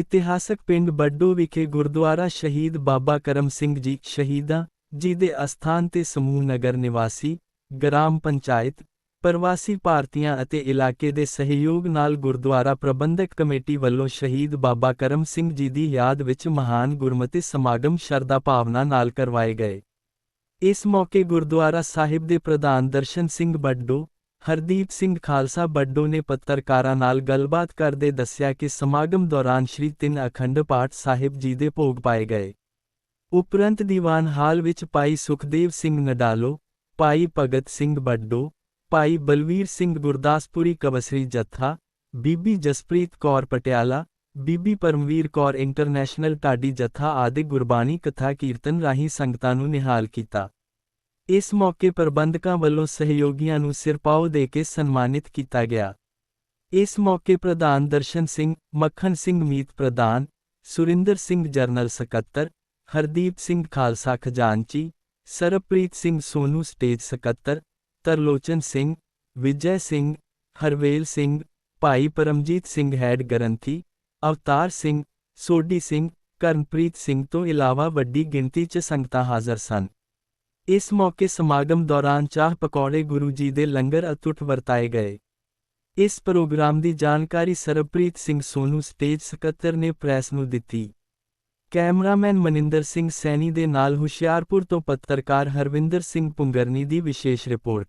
ਇਤਿਹਾਸਕ ਪਿੰਡ ਬੱਡੋ ਵਿਖੇ ਗੁਰਦੁਆਰਾ ਸ਼ਹੀਦ ਬਾਬਾ ਕਰਮ ਸਿੰਘ ਜੀ ਸ਼ਹੀਦਾਂ, ਜੀ ਦੇ ਅਸਥਾਨ ਤੇ ਸਮੂਹ ਨਗਰ ਨਿਵਾਸੀ, ਗ੍ਰਾਮ ਪੰਚਾਇਤ, ਪ੍ਰਵਾਸੀ ਭਾਰਤੀਆਂ ਅਤੇ ਇਲਾਕੇ ਦੇ ਸਹਿਯੋਗ ਨਾਲ ਗੁਰਦੁਆਰਾ ਪ੍ਰਬੰਧਕ ਕਮੇਟੀ ਵੱਲੋਂ ਸ਼ਹੀਦ ਬਾਬਾ ਕਰਮ ਸਿੰਘ ਜੀ ਦੀ ਯਾਦ ਵਿੱਚ ਮਹਾਨ ਗੁਰਮਤਿ ਸਮਾਗਮ ਸ਼ਰਧਾ ਭਾਵਨਾ ਨਾਲ ਕਰਵਾਏ ਗਏ। ਇਸ ਮੌਕੇ ਗੁਰਦੁਆਰਾ ਸਾਹਿਬ ਦੇ ਪ੍ਰਧਾਨ ਦਰਸ਼ਨ ਸਿੰਘ ਬੱਡੋ ਹਰਦੀਪ ਸਿੰਘ ਖਾਲਸਾ ਬੱਡੋ ਨੇ ਪੱਤਰਕਾਰਾਂ ਨਾਲ ਗੱਲਬਾਤ ਕਰਦੇ ਦੱਸਿਆ ਕਿ ਸਮਾਗਮ ਦੌਰਾਨ ਸ਼੍ਰੀ ਤਿੰਨ ਅਖੰਡ ਪਾਠ ਸਾਹਿਬ ਜੀ ਦੇ ਭੋਗ ਪਾਏ ਗਏ। ਉਪਰੰਤ ਦੀਵਾਨ ਹਾਲ ਵਿੱਚ ਭਾਈ ਸੁਖਦੇਵ ਸਿੰਘ ਨਡਾਲੋ, ਭਾਈ ਭਗਤ ਸਿੰਘ ਬੱਡੋ, ਭਾਈ ਬਲਵੀਰ ਸਿੰਘ ਗੁਰਦਾਸਪੁਰੀ ਕਵਸਰੀ ਜੱਥਾ, ਬੀਬੀ ਜਸਪ੍ਰੀਤ ਕੌਰ ਪਟਿਆਲਾ, ਬੀਬੀ ਪਰਮਵੀਰ ਕੌਰ ਇੰਟਰਨੈਸ਼ਨਲ ਢਾਡੀ ਜੱਥਾ ਆਦਿ ਗੁਰਬਾਣੀ ਕਥਾ ਕੀਰਤਨ ਰਾਹੀਂ ਸੰਗਤਾਂ ਨੂੰ ਨਿਹਾਲ ਕੀਤਾ। ਇਸ ਮੌਕੇ ਪ੍ਰਬੰਧਕਾਂ ਵੱਲੋਂ ਸਹਿਯੋਗੀਆਂ ਨੂੰ ਸਿਰਪਾਓ ਦੇ ਕੇ ਸਨਮਾਨਿਤ ਕੀਤਾ ਗਿਆ। ਇਸ ਮੌਕੇ ਪ੍ਰਧਾਨ ਦਰਸ਼ਨ ਸਿੰਘ, ਮੱਖਣ ਸਿੰਘ ਮੀਤ ਪ੍ਰਧਾਨ, ਸੁਰਿੰਦਰ ਸਿੰਘ ਜਰਨਲ ਸਕੱਤਰ, ਹਰਦੀਪ ਸਿੰਘ ਖਾਲਸਾ ਖਜ਼ਾਨਚੀ, ਸਰਬਪ੍ਰੀਤ ਸਿੰਘ ਸੋਨੂ ਸਟੇਜ ਸਕੱਤਰ, ਤਰਲੋਚਨ ਸਿੰਘ, ਵਿਜੈ ਸਿੰਘ, ਹਰਵੇਲ ਸਿੰਘ, ਭਾਈ ਪਰਮਜੀਤ ਸਿੰਘ ਹੈਡ ਗਰੰਥੀ, ਅਵਤਾਰ ਸਿੰਘ, ਸੋਢੀ ਸਿੰਘ, ਕਰਨਪ੍ਰੀਤ ਸਿੰਘ ਤੋਂ ਇਲਾਵਾ ਵੱਡੀ ਗਿਣਤੀ 'ਚ ਸੰਗਤਾਂ ਹਾਜ਼ਰ ਸਨ। ਇਸ ਮੌਕੇ ਸਮਾਗਮ ਦੌਰਾਨ ਚਾਹ ਪਕੌੜੇ ਗੁਰੂ ਜੀ ਦੇ ਲੰਗਰ ਅਤੁੱਟ ਵਰਤਾਏ ਗਏ। ਇਸ ਪ੍ਰੋਗਰਾਮ ਦੀ ਜਾਣਕਾਰੀ ਸਰਬਪ੍ਰੀਤ ਸਿੰਘ ਸੋਨੂ ਸਟੇਜ ਸਕੱਤਰ ਨੇ ਪ੍ਰੈਸ ਨੂੰ ਦਿੱਤੀ। ਕੈਮਰਾਮੈਨ ਮਨਿੰਦਰ ਸਿੰਘ ਸੈਣੀ ਦੇ ਨਾਲ ਹੁਸ਼ਿਆਰਪੁਰ ਤੋਂ ਪੱਤਰਕਾਰ ਹਰਵਿੰਦਰ ਸਿੰਘ ਪੁੰਗਰਨੀ ਦੀ ਵਿਸ਼ੇਸ਼ ਰਿਪੋਰਟ।